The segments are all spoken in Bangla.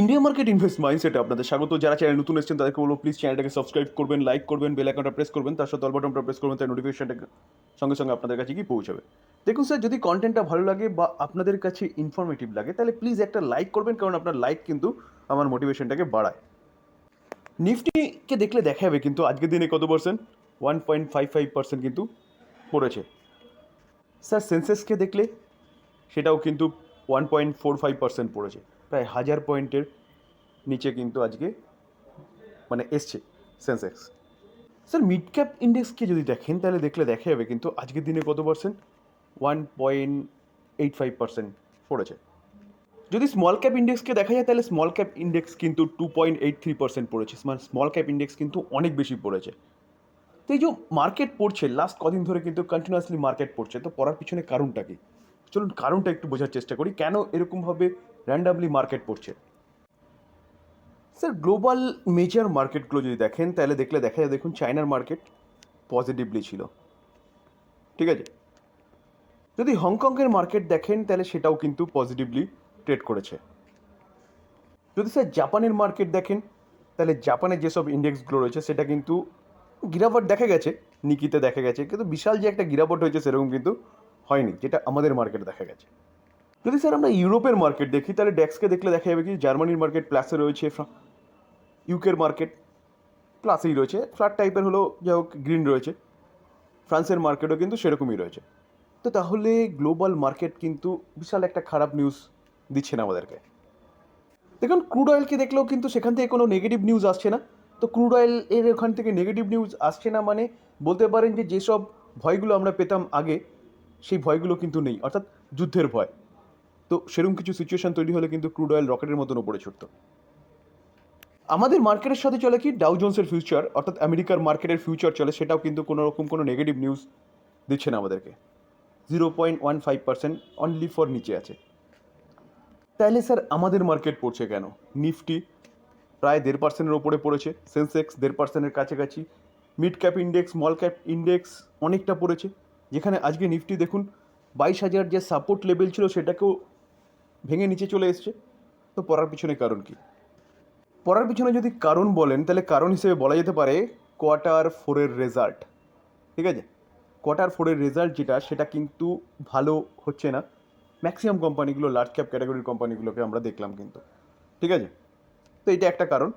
ইন্ডিয়া মার্কেট ইনভেস্ট মাইন্ডসেটে আপনাদের স্বাগত। যারা চ্যানেল নতুন এসেছেন, তাদেরকে বলব প্লিজ চ্যানেলটাকে সাবস্ক্রাইব করবেন লাইক করবেন বেল আইকনটা প্রেস করবেন, তার সাথে বাটনটা প্রেস করবেন তার নোটিফিকেশনটা সঙ্গে সঙ্গে আপনাদের কাছে কি পৌঁছাবে। দেখুন স্যার যদি কন্টেন্টটা ভালো লাগে বা আপনাদের কাছে ইনফরমেটিভ লাগে, তাহলে প্লিজ একটা লাইক করবেন, কারণ আপনার লাইক কিন্তু আমার মোটিভেশনটাকে বাড়ায়। নিফটিকে দেখলে দেখা যাবে কিন্তু আজকের দিনে কত percent one point five five percent কিন্তু পড়েছে। স্যার সেন্সেসকে দেখলে সেটাও কিন্তু one point four five percent পড়েছে। প্রায় হাজার পয়েন্টের নিচে কিন্তু আজকে মানে এসছে সেন্সেক্স। স্যার মিড ক্যাপ ইন্ডেক্সকে যদি দেখেন, তাহলে দেখলে দেখা যাবে কিন্তু আজকের দিনে কত percent one point eight five percent পড়েছে। যদি স্মল ক্যাপ ইন্ডেক্সকে দেখা যায়, তাহলে স্মল ক্যাপ ইন্ডেক্স কিন্তু two point eight three percent পড়েছে। স্মল ক্যাপ ইন্ডেক্স কিন্তু অনেক বেশি পড়েছে। তো এই যে মার্কেট পড়ছে লাস্ট কদিন ধরে কিন্তু কন্টিনিউয়াসলি মার্কেট পড়ছে, তো পড়ার পিছনে কারণটা কি? চলুন কারণটা একটু বোঝার চেষ্টা করি। কেন এরকমভাবে র্যান্ডামলি মার্কেট পড়ছে স্যার গ্লোবাল মেজর মার্কেটগুলো যদি দেখেন, তাহলে দেখলে দেখা যায়, দেখুন চায়নার মার্কেট পজিটিভলি ছিল। ঠিক আছে? যদি হংকংয়ের মার্কেট দেখেন, তাহলে সেটাও কিন্তু পজিটিভলি ট্রেড করেছে। যদি স্যার জাপানের মার্কেট দেখেন, তাহলে জাপানের যেসব ইন্ডেক্সগুলো রয়েছে, সেটা কিন্তু গিরাবট দেখা গেছে, নিকিতে দেখা গেছে, কিন্তু বিশাল যে একটা গিরাবট হয়েছে, সেরকম কিন্তু হয়নি, যেটা আমাদের মার্কেটে দেখা গেছে। যদি স্যার আমরা ইউরোপের মার্কেট দেখি, তাহলে ডেক্সকে দেখলে দেখা যাবে কি জার্মানির মার্কেট প্লাসে রয়েছে ইউকের মার্কেট প্লাসেই রয়েছে। ফ্ল্যাট টাইপের হলেও যাই হোক গ্রিন রয়েছে। ফ্রান্সের মার্কেটও কিন্তু সেরকমই রয়েছে। তো তাহলে গ্লোবাল মার্কেট কিন্তু বিশাল একটা খারাপ নিউজ দিচ্ছে না আমাদেরকে। দেখুন ক্রুড অয়েলকে দেখলেও কিন্তু সেখান থেকে কোনো নেগেটিভ নিউজ আসছে না। তো ক্রুড অয়েল এর ওখান থেকে নেগেটিভ নিউজ আসছে না মানে বলতে পারেন যে যেসব ভয়গুলো আমরা পেতাম আগে, সেই ভয়গুলো কিন্তু নেই। অর্থাৎ যুদ্ধের ভয়। তো সেরকম কিছু সিচুয়েশন তৈরি হলে কিন্তু ক্রুড অয়েল রকেটের মতন উপরে ছুটতো। আমাদের মার্কেটের সাথে চলে কি? ডাউ জোন্সের ফিউচার অর্থাৎ আমেরিকার মার্কেটের ফিউচার চলে, সেটাও কিন্তু কোনো রকম কোনো নেগেটিভ নিউজ দিচ্ছে না আমাদেরকে। Zero point one five percent only for নিচে আছে। তাহলে স্যার আমাদের মার্কেট পড়ছে কেন? নিফটি প্রায় দেড় পার্সেন্টের ওপরে পড়েছে সেন্সেক্স দেড় পার্সেন্টের কাছাকাছি mid cap index small cap index অনেকটা পড়েছে। যেখানে আজকে নিফটি দেখুন, বাইশ হাজার যে সাপোর্ট লেভেল ছিল, সেটাকেও ভেঙে নিচে চলে এসছে। তো পড়ার পিছনে কারণ কি? পড়ার পিছনে যদি কারণ বলেন, তাহলে কারণ হিসেবে বলা যেতে পারে কোয়ার্টার ফোরের রেজাল্ট ঠিক আছে? কোয়ার্টার ফোরের রেজাল্ট যেটা, সেটা কিন্তু ভালো হচ্ছে না। ম্যাক্সিমাম কোম্পানিগুলো লার্জ ক্যাপ ক্যাটাগরির কোম্পানিগুলোকে আমরা দেখলাম কিন্তু। ঠিক আছে? তো এটা একটা কারণ।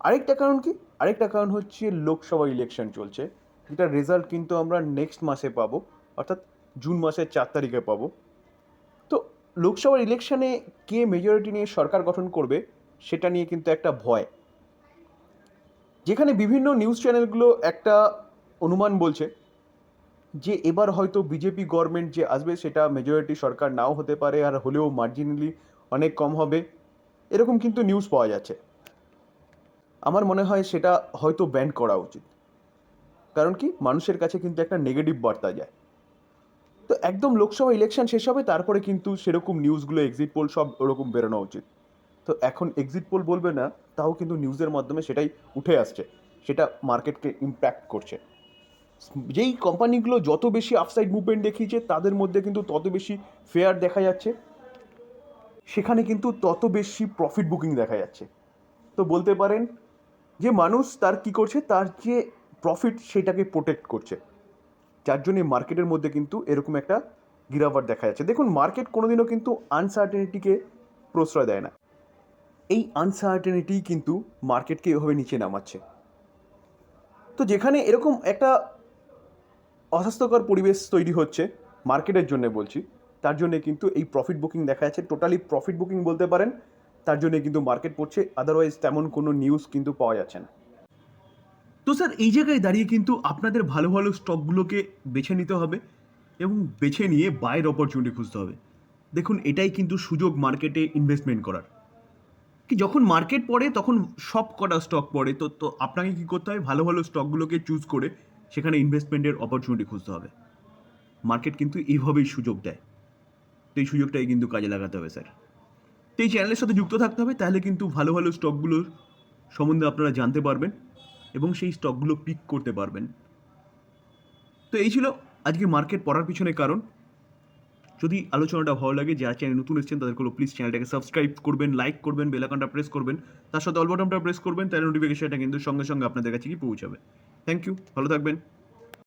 আরেকটা কারণ কি? আরেকটা কারণ হচ্ছে লোকসভা ইলেকশন চলছে। যেটার রেজাল্ট কিন্তু আমরা নেক্সট মাসে পাবো। অর্থাৎ জুন মাসের চার তারিখে পাবো। লোকসভার ইলেকশনে কে মেজরিটি নিয়ে সরকার গঠন করবে, সেটা নিয়ে কিন্তু একটা ভয়। যেখানে বিভিন্ন নিউজ চ্যানেলগুলো একটা অনুমান বলছে যে এবার হয়তো বিজেপি গভর্নমেন্ট যে আসবে, সেটা মেজরিটি সরকার নাও হতে পারে আর হলেও মার্জিনালি অনেক কম হবে। এরকম কিন্তু নিউজ পাওয়া যাচ্ছে। আমার মনে হয় সেটা হয়তো ব্যান করা উচিত। কারণ কি? মানুষের কাছে কিন্তু একটা নেগেটিভ বার্তা যায়। তো একদম লোকসভা ইলেকশন শেষ হবে, তারপরে কিন্তু সেরকম নিউজগুলো এক্সিট পোল সব ওরকম বেরোনো উচিত। তো এখন এক্সিট পোল বলবে না, তাও কিন্তু নিউজের মাধ্যমে সেটাই উঠে আসছে। সেটা মার্কেটকে ইম্প্যাক্ট করছে। যেই কোম্পানিগুলো যত বেশি আপসাইড মুভমেন্ট দেখিয়েছে, তাদের মধ্যে কিন্তু তত বেশি ফেয়ার দেখা যাচ্ছে। সেখানে কিন্তু তত বেশি প্রফিট বুকিং দেখা যাচ্ছে। তো বলতে পারেন, যে মানুষ তার কি করছে, তার যে প্রফিট সেটাকে প্রোটেক্ট করছে। যার জন্য মার্কেটের মধ্যে কিন্তু এরকম একটা গিরাবার দেখা যাচ্ছে। দেখুন, মার্কেট কোনোদিনও কিন্তু আনসার্টেনিটিকে প্রশ্রয় দেয় না। এই আনসার্টেনিটি কিন্তু মার্কেটকে এভাবে নিচে নামাচ্ছে। তো যেখানে এরকম একটা অস্বাস্থ্যকর পরিবেশ তৈরি হচ্ছে মার্কেটের জন্য বলছি, তার জন্যে কিন্তু এই প্রফিট বুকিং দেখা যাচ্ছে। টোটালি প্রফিট বুকিং বলতে পারেন, তার জন্যে কিন্তু মার্কেট পড়ছে আদারওয়াইজ তেমন কোনো নিউজ কিন্তু পাওয়া যাচ্ছে না। তো স্যার, এই জায়গায় দাঁড়িয়ে কিন্তু আপনাদের ভালো ভালো স্টকগুলোকে বেছে নিতে হবে এবং বেছে নিয়ে বাইয়ের অপরচুনিটি খুঁজতে হবে। দেখুন, এটাই কিন্তু সুযোগ মার্কেটে ইনভেস্টমেন্ট করার। কি যখন মার্কেট পড়ে, তখন সব কটা স্টক পড়ে। তো তো আপনাকে কী করতে হবে ভালো ভালো স্টকগুলোকে চুজ করে সেখানে ইনভেস্টমেন্টের অপরচুনিটি খুঁজতে হবে। মার্কেট কিন্তু এইভাবেই সুযোগ দেয়। তো এই সুযোগটাই কিন্তু কাজে লাগাতে হবে, স্যার। তো এই চ্যানেলের সাথে যুক্ত থাকতে হবে, তাহলে কিন্তু ভালো ভালো স্টকগুলোর সম্বন্ধে আপনারা জানতে পারবেন। এবং সেই স্টকগুলো পিক করতে পারবেন। তো এই ছিল আজকে মার্কেট পড়ার পিছনে কারণ। যদি আলোচনাটা ভালো লাগে, যারা চ্যানেল নতুন এসেছেন তাদেরকে প্লিজ চ্যানেলটাকে সাবস্ক্রাইব করবেন লাইক করবেন বেলাকানটা প্রেস করবেন। তার সাথে অলবটনটা প্রেস করবেন, তাহলে নোটিফিকেশনটা কিন্তু সঙ্গে সঙ্গে আপনাদের কাছে কি পৌঁছাবে। থ্যাংক ইউ ভালো থাকবেন।